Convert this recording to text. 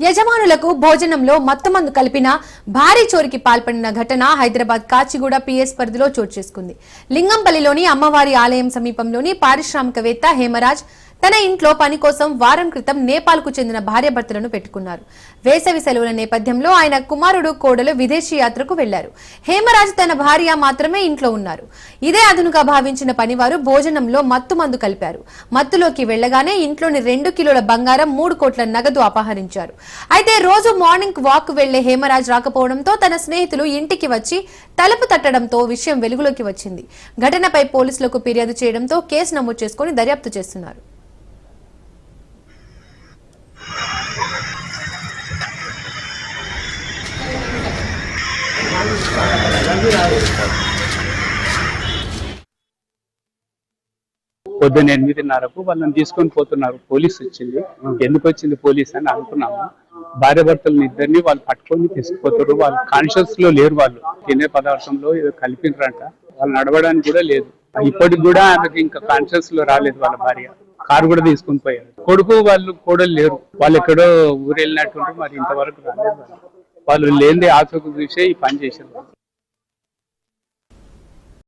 యజమానులకు భోజనంలో మత్తుమందు కలిపిన భారీ చోరికి పాల్పడిన ఘటన హైదరాబాద్ కాచిగూడ పిఎస్ పరిధిలో చోటు చేసుకుంది. లింగంపల్లిలోని అమ్మవారి ఆలయం సమీపంలోని పారిశ్రామికవేత్త హేమరాజ్ తన ఇంట్లో పని కోసం వారం క్రితం నేపాల్కు చెందిన భార్యాభర్తలను పెట్టుకున్నారు. వేసవి సెలవుల నేపథ్యంలో ఆయన కుమారుడు కోడలు విదేశీ యాత్రకు వెళ్ళారు. హేమరాజ్ తన భార్య మాత్రమే ఇంట్లో ఉన్నారు. ఇదే అదునుగా భావించిన పనివారు భోజనంలో మత్తు మందు కలిపారు. మత్తులోకి వెళ్ళగానే ఇంట్లోని రెండు కిలోల బంగారం మూడు కోట్ల నగదు అపహరించారు. అయితే రోజు మార్నింగ్ వాక్ వెళ్ళే హేమరాజ్ రాకపోవడంతో తన స్నేహితులు ఇంటికి వచ్చి తలుపు తట్టడంతో విషయం వెలుగులోకి వచ్చింది. ఘటనపై పోలీసులకు ఫిర్యాదు చేయడంతో కేసు నమోదు చేసుకుని దర్యాప్తు చేస్తున్నారు. పొద్దున్న ఎనిమిదిన్నరకు వాళ్ళని తీసుకొని పోతున్నారు. పోలీస్ వచ్చింది. ఎందుకు వచ్చింది పోలీస్ అని అనుకున్నాము. భార్య భర్తలను ఇద్దరిని వాళ్ళు పట్టుకొని తీసుకుపోతారు. వాళ్ళు కాన్షియస్లో లేరు వాళ్ళు. తినే పదార్థంలో ఏదో కలిపినరంట. వాళ్ళు నడవడానికి కూడా లేదు. ఇప్పటికి కూడా ఆమెకి ఇంకా కాన్షియస్లో రాలేదు వాళ్ళ భార్య. కారు కూడా తీసుకొని పోయారు. కొడుకు వాళ్ళు కూడా లేరు. వాళ్ళు ఎక్కడో ఊరు వెళ్ళినట్టుంటే మరి ఇంతవరకు రాలేదు వాళ్ళు. లేనిదే ఆచూకు చూసే ఈ పని చేశారు